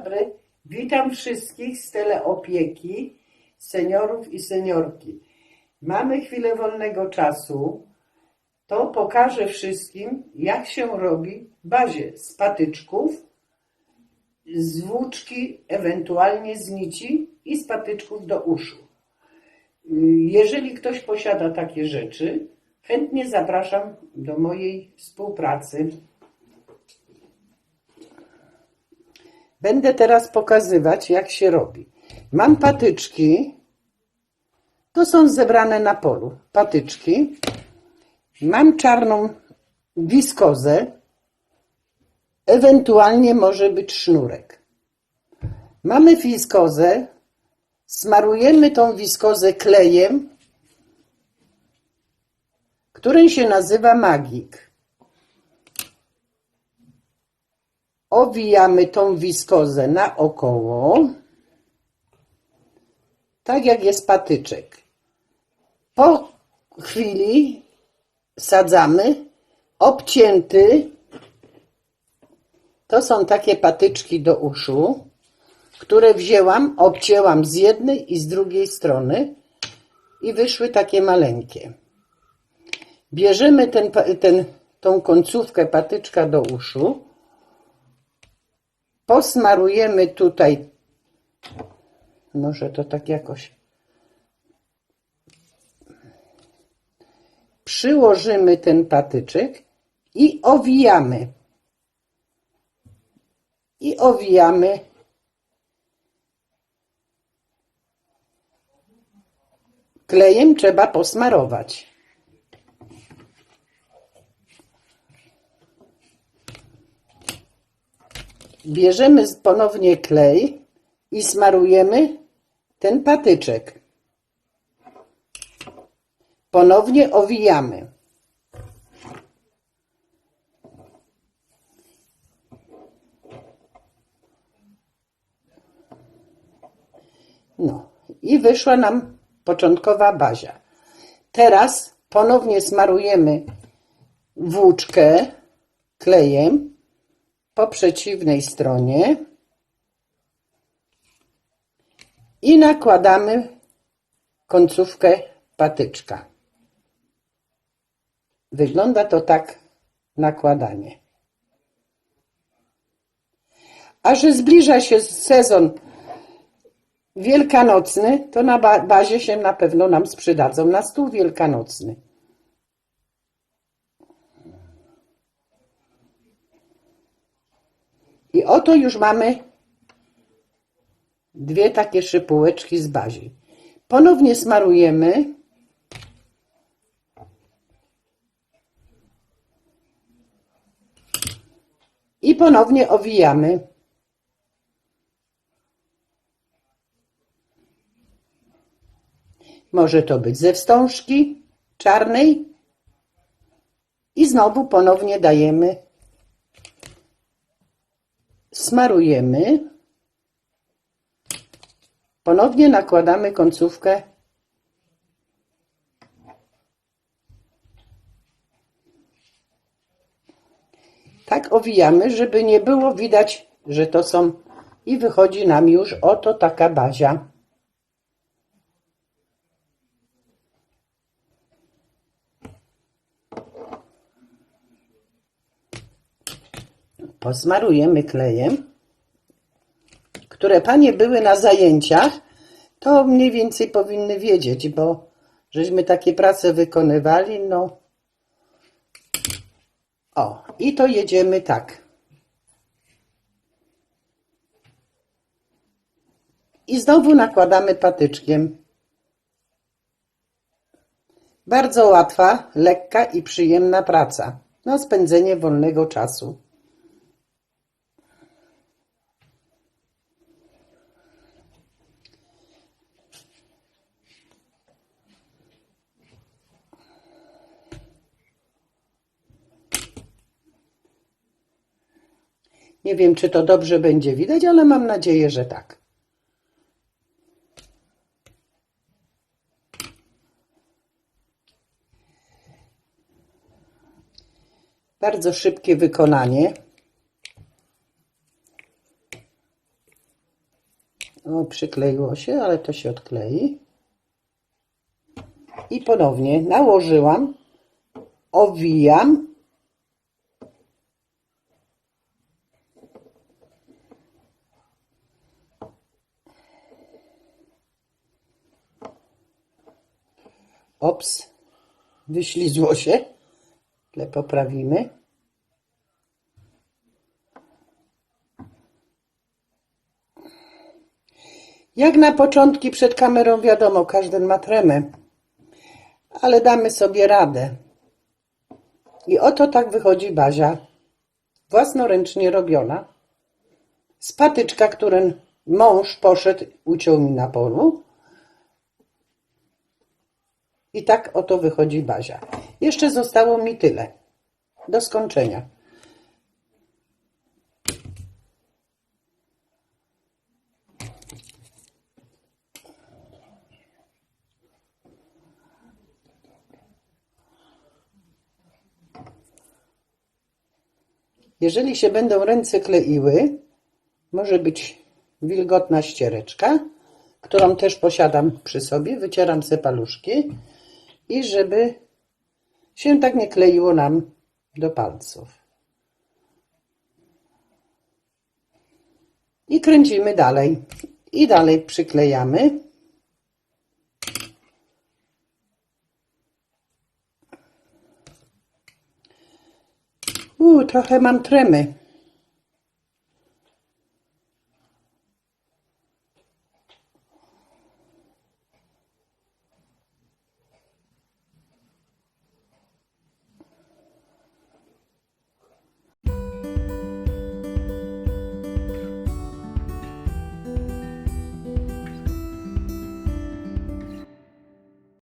dobry. Witam wszystkich z teleopieki, seniorów i seniorki. Mamy chwilę wolnego czasu. To pokażę wszystkim, jak się robi bazie z patyczków, z włóczki, ewentualnie z nici i z patyczków do uszu. Jeżeli ktoś posiada takie rzeczy, chętnie zapraszam do mojej współpracy. Będę teraz pokazywać, jak się robi. Mam patyczki. To są zebrane na polu. Patyczki. Mam czarną wiskozę. Ewentualnie może być sznurek. Mamy wiskozę. Smarujemy tą wiskozę klejem, który się nazywa magik. Owijamy tą wiskozę naokoło, tak jak jest patyczek. Po chwili sadzamy obcięty. To są takie patyczki do uszu, które wzięłam, obcięłam z jednej i z drugiej strony i wyszły takie maleńkie. Bierzemy ten, ten, tą końcówkę patyczka do uszu, posmarujemy tutaj, może to tak jakoś, przyłożymy ten patyczek i owijamy. I owijamy klejem trzeba posmarować. Bierzemy ponownie klej i smarujemy ten patyczek. Ponownie owijamy. No i wyszła nam początkowa bazia. Teraz ponownie smarujemy włóczkę klejem po przeciwnej stronie i nakładamy końcówkę patyczka. Wygląda to tak nakładanie. A że zbliża się sezon wielkanocny, to na ba- bazie się na pewno nam sprzedadzą na stół wielkanocny. I oto już mamy dwie takie szypułeczki z bazi. Ponownie smarujemy. I ponownie owijamy. Może to być ze wstążki czarnej. I znowu ponownie dajemy smarujemy. Ponownie nakładamy końcówkę tak owijamy, żeby nie było widać, że to są i wychodzi nam już oto taka bazia. Posmarujemy klejem które panie były na zajęciach, to mniej więcej powinny wiedzieć, bo żeśmy takie prace wykonywali, no. O, i to jedziemy tak. I znowu nakładamy patyczkiem. Bardzo łatwa, lekka i przyjemna praca. No, spędzenie wolnego czasu. Nie wiem, czy to dobrze będzie widać, ale mam nadzieję, że tak. Bardzo szybkie wykonanie. O, przykleiło się, ale to się odklei. I ponownie nałożyłam, owijam. Ops, wyślizło się. Ale poprawimy. Jak na początki przed kamerą wiadomo, każdy ma tremę, ale damy sobie radę. I oto tak wychodzi bazia, własnoręcznie robiona, z patyczka, którym mąż poszedł, uciął mi na polu. I tak oto wychodzi bazia. Jeszcze zostało mi tyle, do skończenia. Jeżeli się będą ręce kleiły, może być wilgotna ściereczka, którą też posiadam przy sobie. Wycieram se paluszki i żeby się tak nie kleiło nam do palców. I kręcimy dalej. I dalej przyklejamy. Uuu, trochę mam tremy.